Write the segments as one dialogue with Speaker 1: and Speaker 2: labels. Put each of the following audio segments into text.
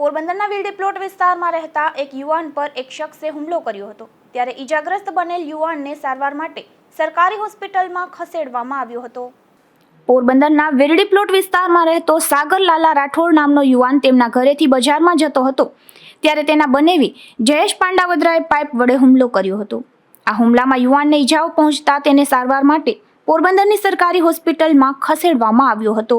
Speaker 1: પોરબંદરના વિલડી પ્લોટ વિસ્તારમાં રહેતા એક યુવાન પર એક શખ્સે હુમલો કર્યો હતો. ત્યારે ઈજાગ્રસ્ત બનેલ યુવાનને સારવાર માટે સરકારી હોસ્પિટલમાં ખસેડવામાં આવ્યો હતો. પોરબંદરના વિરડી પ્લોટ વિસ્તારમાં રહેતો સાગર લાલા રાઠોડ નામનો યુવાન તેમના ઘરેથી બજારમાં જતો હતો. ત્યારે તેના બનેવી જયેશ પાંડાવદરાએ પાઇપ વડે હુમલો કર્યો હતો. આ હુમલામાં યુવાનને ઈજાઓ પહોંચતા તેને સારવાર માટે પોરબંદરની સરકારી હોસ્પિટલમાં ખસેડવામાં આવ્યો હતો.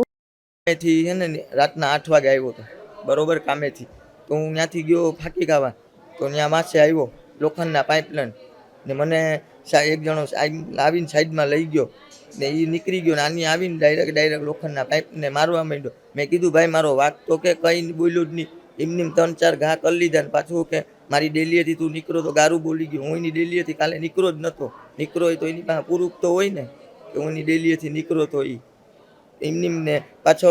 Speaker 2: રાતના આઠ વાગે આવ્યો હતો. બરોબર કામેથી. તો હું ત્યાંથી ગયો ફાકી ખાવા. તો ત્યાં માસે આવ્યો લોખંડના પાઇપલાઇન ને મને એક જણો આવીને સાઈડમાં લઈ ગયો. ને એ નીકળી ગયો ને આની આવીને ડાયરેક્ટ ડાયરેક્ટ લોખંડના પાઇપને મારવા માંડ્યો. મેં કીધું, ભાઈ, મારો વાત તો કે કંઈ બોલ્યો જ નહીં. એમની ત્રણ ચાર ઘા કરી લીધા ને પાછું કે મારી ડેલીએથી તું નીકળો તો ગારું બોલી ગયો. હું એની ડેલીએથી કાલે નીકળો જ નહોતો નીકળો હોય તો એની પાસે પૂરું તો હોય ને, કે હું એની ડેલીએથી નીકળો તો એ એમની ને પાછો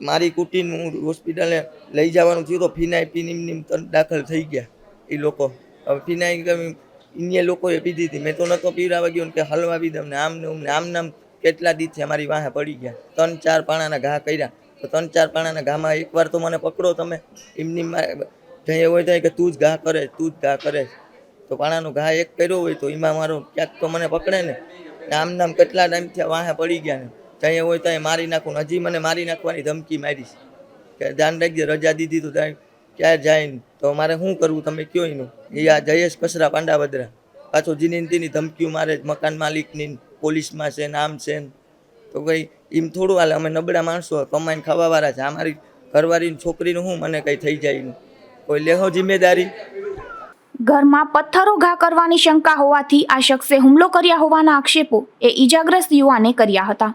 Speaker 2: મારી કુટીને હું હોસ્પિટલે લઈ જવાનું થયું તો ફિનાઈ પીને નિમ તરત દાખલ થઈ ગયા એ લોકો. હવે ફિનાઈ ઇન્ય લોકોએ પીધી હતી. મેં તો નહોતો પીવડાવવા ગયો કે હલવા બી દઉં ને આમ ને આમ નામ કેટલા દીથી અમારી વાહે પડી ગયા. ત્રણ, ચાર પાણાના ઘા કર્યા. તો ત્રણ, ચાર પાણાના ઘામાં એકવાર તો મને પકડો તમે. એમની જઈએ હોય તો કે તું જ ઘા કરે, તું જ ઘા કરે. તો પાણાનો ઘા એક કર્યો હોય તો એમાં મારો ક્યાંક તો મને પકડે ને. ને આમ નામ કેટલા ટાઈમથી વાહે પડી ગયા ને. ત્યાં હોય ત્યાં મારી નાખું. હજી મને મારી નાખવાની ધમકી મારી છે. કે ધ્યાન રાખજે, રજા દીધી તો ત્યાં ક્યાં જાય તો મારે શું કરવું? તમે કયો એનું? એ આ જયેશ કસરા પાંડાવદરા. પાછો જીનીનતીની ધમકીઓ મારે મકાન માલિકની પોલીસમાં છે નામ છે તો કંઈ એમ થોડું હાલે. અમે નબળા માણસો કમાઈને ખાવાવાળા છે. અમારી ઘરવાળીની છોકરીનું શું મને કંઈ થઈ જાય કોઈ લેહો જિમ્મેદારી?
Speaker 1: ઘરમાં પથ્થરો ઘા કરવાની શંકા હોવાથી આ શખ્સે હુમલો કર્યા હોવાના આક્ષેપો એ ઈજાગ્રસ્ત યુવાને કર્યા હતા.